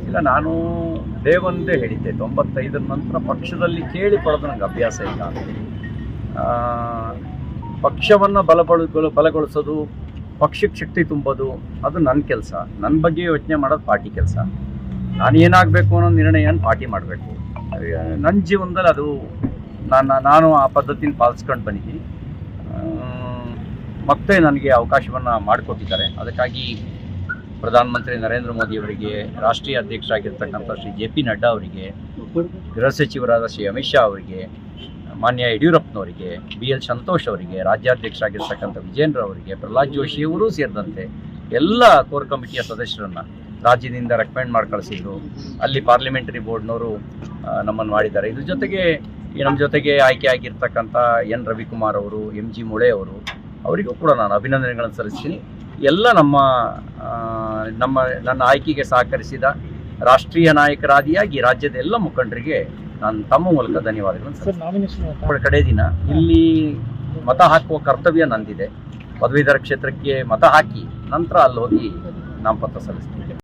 ಇಲ್ಲ ನಾನು ದೇವಂದೇ ಹೇಳಿದ್ದೆ, ತೊಂಬತ್ತೈದರ ನಂತರ ಪಕ್ಷದಲ್ಲಿ ಕೇಳಿ ಪಡೆದು ನನಗೆ ಅಭ್ಯಾಸ ಇಲ್ಲ. ಪಕ್ಷವನ್ನು ಬಲಪಡ ಬಲಗೊಳಿಸೋದು, ಪಕ್ಷಕ್ಕೆ ಶಕ್ತಿ ತುಂಬೋದು, ಅದು ನನ್ನ ಕೆಲಸ. ನನ್ನ ಬಗ್ಗೆ ಯೋಚನೆ ಮಾಡೋದು ಪಾರ್ಟಿ ಕೆಲಸ. ನಾನು ಏನಾಗಬೇಕು ಅನ್ನೋ ನಿರ್ಣಯನ ಪಾರ್ಟಿ ಮಾಡಬೇಕು. ನನ್ನ ಜೀವನದಲ್ಲಿ ಅದು ನಾನು ನಾನು ಆ ಪದ್ಧತಿನ ಪಾಲಿಸ್ಕೊಂಡು ಬಂದಿದ್ದೀನಿ. ಮತ್ತೆ ನನಗೆ ಅವಕಾಶವನ್ನು ಮಾಡಿಕೊಟ್ಟಿದ್ದಾರೆ. ಅದಕ್ಕಾಗಿ ಪ್ರಧಾನಮಂತ್ರಿ ನರೇಂದ್ರ ಮೋದಿ ಅವರಿಗೆ, ರಾಷ್ಟ್ರೀಯ ಅಧ್ಯಕ್ಷರಾಗಿರ್ತಕ್ಕಂಥ ಶ್ರೀ ಜೆ ಪಿ ನಡ್ಡಾ ಅವರಿಗೆ, ಗೃಹ ಸಚಿವರಾದ ಶ್ರೀ ಅಮಿತ್ ಶಾ ಅವರಿಗೆ, ಮಾನ್ಯ ಯಡಿಯೂರಪ್ಪನವರಿಗೆ, ಬಿ ಎಲ್ ಸಂತೋಷ್ ಅವರಿಗೆ, ರಾಜ್ಯಾಧ್ಯಕ್ಷರಾಗಿರ್ತಕ್ಕಂಥ ವಿಜೇಂದ್ರ ಅವರಿಗೆ, ಪ್ರಹ್ಲಾದ್ ಜೋಶಿ ಅವರೂ ಸೇರಿದಂತೆ ಎಲ್ಲ ಕೋರ್ ಕಮಿಟಿಯ ಸದಸ್ಯರನ್ನು ರಾಜ್ಯದಿಂದ ರೆಕಮೆಂಡ್ ಮಾಡಿ ಕಳಿಸಿದ್ರು. ಅಲ್ಲಿ ಪಾರ್ಲಿಮೆಂಟರಿ ಬೋರ್ಡ್ನವರು ನಮ್ಮನ್ನು ಮಾಡಿದ್ದಾರೆ. ಇದ್ರ ಜೊತೆಗೆ ನಮ್ಮ ಜೊತೆಗೆ ಆಯ್ಕೆ ಆಗಿರ್ತಕ್ಕಂಥ ಎನ್ ರವಿಕುಮಾರ್ ಅವರು, ಎಂ ಜಿ ಮುಳೆ ಅವರು, ಅವರಿಗೂ ಕೂಡ ನಾನು ಅಭಿನಂದನೆಗಳನ್ನು ಸಲ್ಲಿಸ್ತೀನಿ. ಎಲ್ಲ ನಮ್ಮ ನಮ್ಮ ನನ್ನ ಆಯ್ಕೆಗೆ ಸಹಕರಿಸಿದ ರಾಷ್ಟ್ರೀಯ ನಾಯಕರಾದಿಯಾಗಿ ರಾಜ್ಯದ ಎಲ್ಲ ಮುಖಂಡರಿಗೆ ನಾನು ತಮ್ಮ ಮೂಲಕ ಧನ್ಯವಾದಗಳು. ಕಡೆ ದಿನ ಇಲ್ಲಿ ಮತ ಹಾಕುವ ಕರ್ತವ್ಯ ನಂದಿದೆ. ಪದವೀಧರ ಕ್ಷೇತ್ರಕ್ಕೆ ಮತ ಹಾಕಿ ನಂತರ ಅಲ್ಲಿ ಹೋಗಿ ನಾಮಪತ್ರ ಸಲ್ಲಿಸ್ತೀನಿ.